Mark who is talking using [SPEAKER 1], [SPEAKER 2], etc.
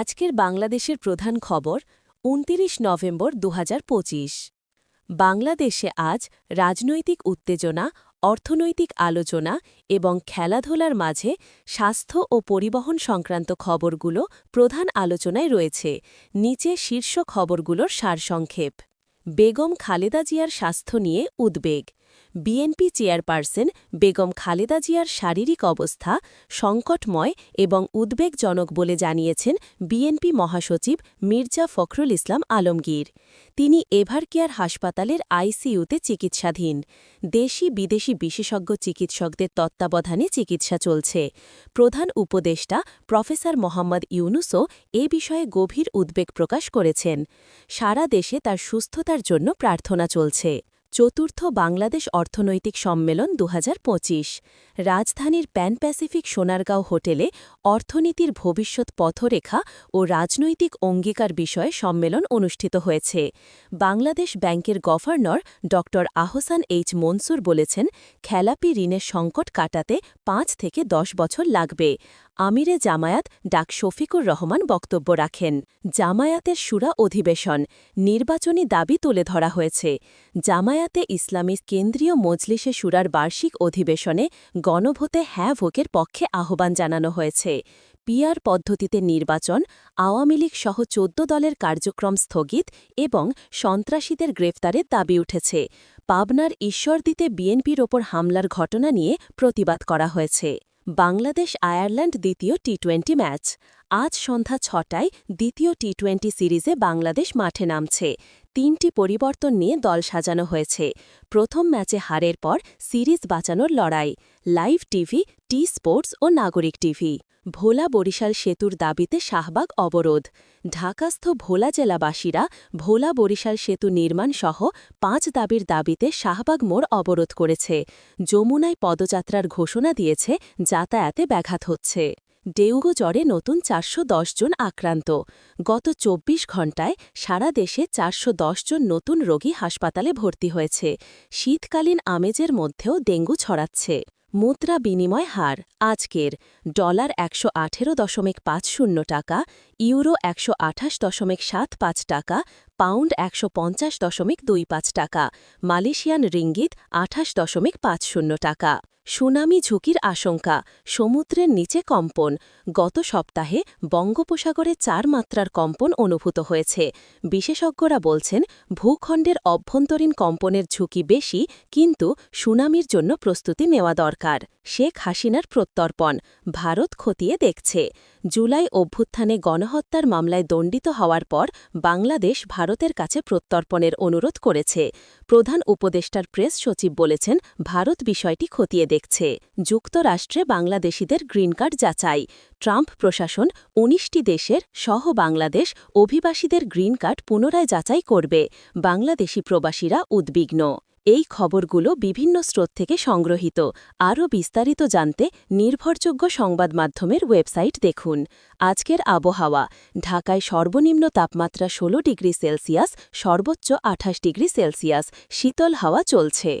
[SPEAKER 1] আজকের বাংলাদেশের প্রধান খবর, উনতিরিশ নভেম্বর দু হাজার পঁচিশ। বাংলাদেশে আজ রাজনৈতিক উত্তেজনা, অর্থনৈতিক আলোচনা এবং খেলাধুলার মাঝে স্বাস্থ্য ও পরিবহন সংক্রান্ত খবরগুলো প্রধান আলোচনায় রয়েছে। নিচে শীর্ষ খবরগুলোর সারসংক্ষেপ। বেগম খালেদা জিয়ার স্বাস্থ্য নিয়ে উদ্বেগ। বিএনপি চেয়ারপারসন বেগম খালেদা জিয়ার শারীরিক অবস্থা সংকটময় এবং উদ্বেগজনক বলে জানিয়েছেন বিএনপি মহাসচিব মির্জা ফখরুল ইসলাম আলমগীর। তিনি এভারকেয়ার হাসপাতালের আইসিইউতে চিকিৎসাধীন। দেশি বিদেশি বিশেষজ্ঞ চিকিৎসকদের তত্ত্বাবধানে চিকিৎসা চলছে। প্রধান উপদেষ্টা প্রফেসর মোহাম্মদ ইউনুসও এ বিষয়ে গভীর উদ্বেগ প্রকাশ করেছেন। সারা দেশে তার সুস্থতার জন্য প্রার্থনা চলছে। চতুর্থ বাংলাদেশ অর্থনৈতিক সম্মেলন দু হাজার পঁচিশ। রাজধানীর প্যান প্যাসিফিক সোনারগাঁও হোটেলে অর্থনীতির ভবিষ্যৎ পথরেখা ও রাজনৈতিক অঙ্গীকার বিষয়ে সম্মেলন অনুষ্ঠিত হয়েছে। বাংলাদেশ ব্যাংকের গভর্নর ড. আহসান এইচ মনসুর বলেছেন, খেলাপি ঋণের সংকট কাটাতে পাঁচ থেকে দশ বছর লাগবে। আমিরে জামায়াত ডাক শফিকুর রহমান বক্তব্য রাখেন। জামায়াতের সুরা অধিবেশন, নির্বাচনী দাবি তুলে ধরা হয়েছে। জামায়াতে ইসলামী কেন্দ্রীয় মজলিসে সুরার বার্ষিক অধিবেশনে গণভোতে হ্যাঁ ভোকের পক্ষে আহ্বান জানানো হয়েছে। পিআর পদ্ধতিতে নির্বাচন আওয়ামী লীগ সহ চোদ্দ দলের কার্যক্রম স্থগিত এবং সন্ত্রাসীদের গ্রেফতারের দাবি উঠেছে। পাবনার ঈশ্বরদীতে বিএনপির ওপর হামলার ঘটনা নিয়ে প্রতিবাদ করা হয়েছে। বাংলাদেশ আয়ারল্যান্ড দ্বিতীয় টি টোয়েন্টি ম্যাচ। আজ সন্ধ্যা ছটায় দ্বিতীয় টি টোয়েন্টি সিরিজে বাংলাদেশ মাঠে নামছে। তিনটি পরিবর্তন নিয়ে দল সাজানো হয়েছে। প্রথম ম্যাচে হারের পর সিরিজ বাঁচানোর লড়াই, লাইভ টিভি, টি স্পোর্টস ও নাগরিক টিভি। ভোলা বরিশাল সেতুর দাবিতে শাহবাগ অবরোধ। ঢাকাস্থ ভোলা জেলাবাসীরা ভোলা বরিশাল সেতু নির্মাণ সহ পাঁচ দাবির দাবিতে শাহবাগ মোড় অবরোধ করেছে। যমুনায় পদযাত্রার ঘোষণা দিয়েছে, যাতায়াতে ব্যাঘাত হচ্ছে। ডেঙ্গু জ্বরে নতুন চারশো দশ জন আক্রান্ত। গত ২৪ ঘণ্টায় সারা দেশে চারশো দশ জন নতুন রোগী হাসপাতালে ভর্তি হয়েছে। শীতকালীন আমেজের মধ্যেও ডেঙ্গু ছড়াচ্ছে। মুদ্রা বিনিময় হার আজকের ডলার একশো আঠেরো দশমিক পাঁচ শূন্য টাকা, ইউরো একশো আঠাশ দশমিক সাত পাঁচ টাকা, পাউন্ড একশো পঞ্চাশ দশমিক দুই পাঁচ টাকা, মালয়েশিয়ান রিঙ্গিত আঠাশ দশমিক পাঁচ শূন্য টাকা। সুনামি ঝুঁকির আশঙ্কা, সমুদ্রের নিচে কম্পন। গত সপ্তাহে বঙ্গোপসাগরে চার মাত্রার কম্পন অনুভূত হয়েছে। বিশেষজ্ঞরা বলছেন, ভূখণ্ডের অভ্যন্তরীণ কম্পনের ঝুঁকি বেশি, কিন্তু সুনামির জন্য প্রস্তুতি নেওয়া দরকার। শেখ হাসিনার প্রত্যর্পণ। ভারত খতিয়ে দেখছে। জুলাই অভ্যুত্থানে গণহত্যার মামলায় দণ্ডিত হওয়ার পর বাংলাদেশ ভারতের কাছে প্রত্যর্পণের অনুরোধ করেছে। প্রধান উপদেষ্টার প্রেস সচিব বলেছেন, ভারত বিষয়টি খতিয়ে দেখছে। যুক্তরাষ্ট্রে বাংলাদেশিদের গ্রিন কার্ড যাচাই। ট্রাম্প প্রশাসন ১৯টি দেশের সহ বাংলাদেশ অভিবাসীদের গ্রিন কার্ড পুনরায় যাচাই করবে। বাংলাদেশি প্রবাসীরা উদ্বিগ্ন। এই খবরগুলো বিভিন্ন স্রোত থেকে সংগ্রহীত। আরও বিস্তারিত জানতে নির্ভরযোগ্য সংবাদ মাধ্যমের ওয়েবসাইট দেখুন। আজকের আবহাওয়া। ঢাকায় সর্বনিম্ন তাপমাত্রা ১৬ ডিগ্রি সেলসিয়াস, সর্বোচ্চ আঠাশ ডিগ্রি সেলসিয়াস। শীতল হাওয়া চলছে।